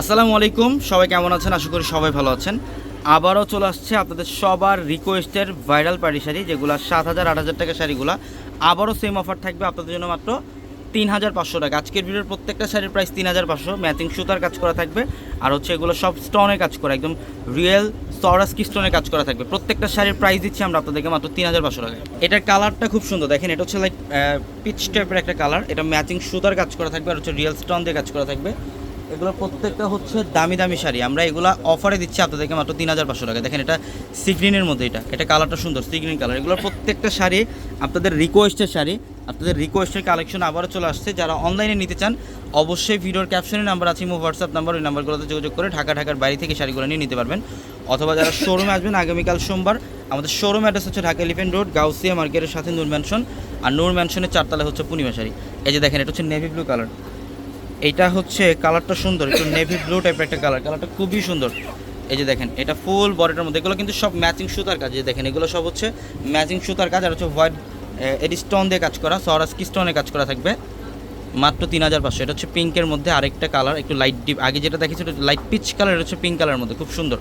আসসালামু আলাইকুম, সবাই কেমন আছেন? আশা করি সবাই ভালো আছেন। আবারও চলে আসছে আপনাদের সবার রিকোয়েস্টের ভাইরাল পার্টি শাড়ি, যেগুলো সাত হাজার, আট হাজার টাকা শাড়িগুলো। আবারও সেম অফার থাকবে আপনাদের জন্য মাত্র তিন হাজার পাঁচশো টাকা। আজকের ভিডিওর প্রত্যেকটা শাড়ির প্রাইস তিন হাজার পাঁচশো। ম্যাচিং সুতার কাজ করা থাকবে। আর হচ্ছে এগুলো সব স্টোনের কাজ করা, একদম রিয়েল সরাস কি স্টোনের কাজ করা থাকবে। প্রত্যেকটা শাড়ির প্রাইস দিচ্ছি আমরা আপনাদেরকে মাত্র তিন হাজার পাঁচশো টাকা এটার কালারটা খুব সুন্দর। দেখেন, এটা হচ্ছে লাইক পিচ টাইপের একটা কালার এটা ম্যাচিং সুতার কাজ করা থাকবে আর হচ্ছে রিয়েল স্টোন দিয়ে কাজ করা থাকবে। এগুলো প্রত্যেকটা হচ্ছে দামি দামি শাড়ি। আমরা এগুলো অফারে দিচ্ছি আপনাদেরকে মাত্র তিন হাজার পাঁচশো টাকা। দেখেন এটা সিগ্রিনের মধ্যে এটা। এটা কালারটা সুন্দর সিগ্রিন কালার এগুলোর প্রত্যেকটা শাড়ি আপনাদের রিকোয়েস্টের শাড়ি, আপনাদের রিকোয়েস্টের কালেকশন আবারও চলে আসছে। যারা অনলাইনে নিতে চান, অবশ্যই ভিডিওর ক্যাপশনে নাম্বার আছে, ইমো হোয়াটসঅ্যাপ নাম্বার ওই নাম্বারগুলোতে যোগাযোগ করে ঢাকা, ঢাকার বাড়ি থেকে শাড়িগুলো নিয়ে নিতে পারবেন। অথবা যারা শোরুমে আসবেন, আগামীকাল সোমবার, আমাদের শোরুম অ্যাড্রেস হচ্ছে ঢাকা এলিফেন্ট রোড গাউসিয়া মার্কেটের সাথে নূর ম্যানশন আর নূর ম্যানশনের চারতলা হচ্ছে পূর্ণিমা শাড়ি। এই যে দেখেন, এটা হচ্ছে নেভি ব্লু কালার এইটা হচ্ছে কালারটা সুন্দর, একটু নেভি ব্লু টাইপের একটা কালার কালারটা খুবই সুন্দর। এই যে দেখেন, এটা ফুল বডিটার মধ্যে, এগুলো কিন্তু সব ম্যাচিং সুতার কাজ। দেখেন, এগুলো সব হচ্ছে ম্যাচিং সুতার কাজ আর হচ্ছে হোয়াইট এডি স্টোন দিয়ে কাজ করা সরাসকি স্টোনে কাজ করা থাকবে। মাত্র তিন হাজার পাঁচশো। এটা হচ্ছে পিঙ্কের মধ্যে আরেকটা কালার একটু লাইট ডিপ আগে যেটা দেখেছি লাইট পিচ কালার এটা হচ্ছে পিঙ্ক কালারের মধ্যে, খুব সুন্দর।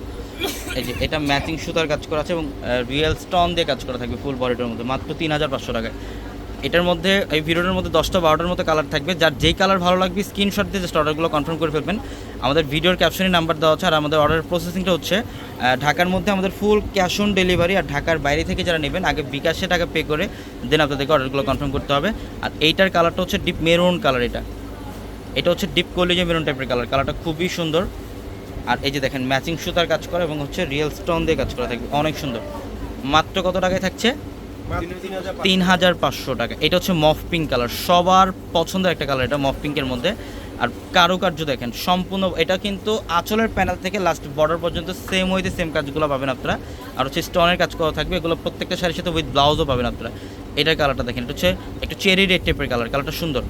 এই যে এটা ম্যাচিং সুতার কাজ করা আছে এবং রিয়েল স্টোন দিয়ে কাজ করা থাকবে ফুল বডিটার মধ্যে, মাত্র তিন হাজার পাঁচশো টাকায়। এটার মধ্যে, এই ভিডিওটার মধ্যে দশটা বারোটার মতো কালার থাকবে। যার যেই কালার ভালো লাগবে স্ক্রিনশট দিয়ে জাস্ট অর্ডারগুলো কনফার্ম করে ফেলবেন। আমাদের ভিডিওর ক্যাপশনে নাম্বার দেওয়া আছে আর আমাদের অর্ডার প্রসেসিংটা হচ্ছে ঢাকার মধ্যে আমাদের ফুল ক্যাশ অন ডেলিভারি আর ঢাকার বাইরে থেকে যারা নেবেন, আগে বিকাশে টাকা পে করে দেন আপনাদেরকে অর্ডারগুলো কনফার্ম করতে হবে। আর এইটার কালারটা হচ্ছে ডিপ মেরুন কালার এটা। এটা হচ্ছে ডিপ কলিজে মেরুন টাইপের কালার কালারটা খুবই সুন্দর। আর এই যে দেখেন ম্যাচিং সুতার কাজ করা এবং হচ্ছে রিয়েল স্টোন দিয়ে কাজ করা থাকবে। অনেক সুন্দর। মাত্র কত টাকায় থাকছে? তিন হাজার পাঁচশো টাকা। এটা হচ্ছে মফ পিঙ্ক কালার সবার পছন্দের একটা কালার এটা, মফ পিঙ্কের মধ্যে। আর কারুকার্য দেখেন, সম্পূর্ণ, এটা কিন্তু আঁচলের প্যানেল থেকে লাস্ট বর্ডার পর্যন্ত সেম ওইতে সেম কাজগুলো পাবেন আপনারা। আর হচ্ছে স্টোনের কাজ করা থাকবে, এগুলো প্রত্যেকটা শাড়ির সাথে উইথ ব্লাউজও পাবেন আপনারা। এটার কালারটা দেখেন, এটা হচ্ছে একটু চেরি রেড টাইপের কালার কালারটা সুন্দর।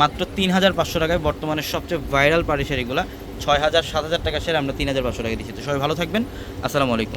মাত্র তিন হাজার পাঁচশো টাকায় বর্তমানে সবচেয়ে ভাইরাল পাড়ি শাড়িগুলো, ছয় হাজার, সাত হাজার টাকা সেরে আমরা তিন হাজার পাঁচশো টাকা দিচ্ছি। তো সবাই ভালো থাকবেন। আসসালামু আলাইকুম।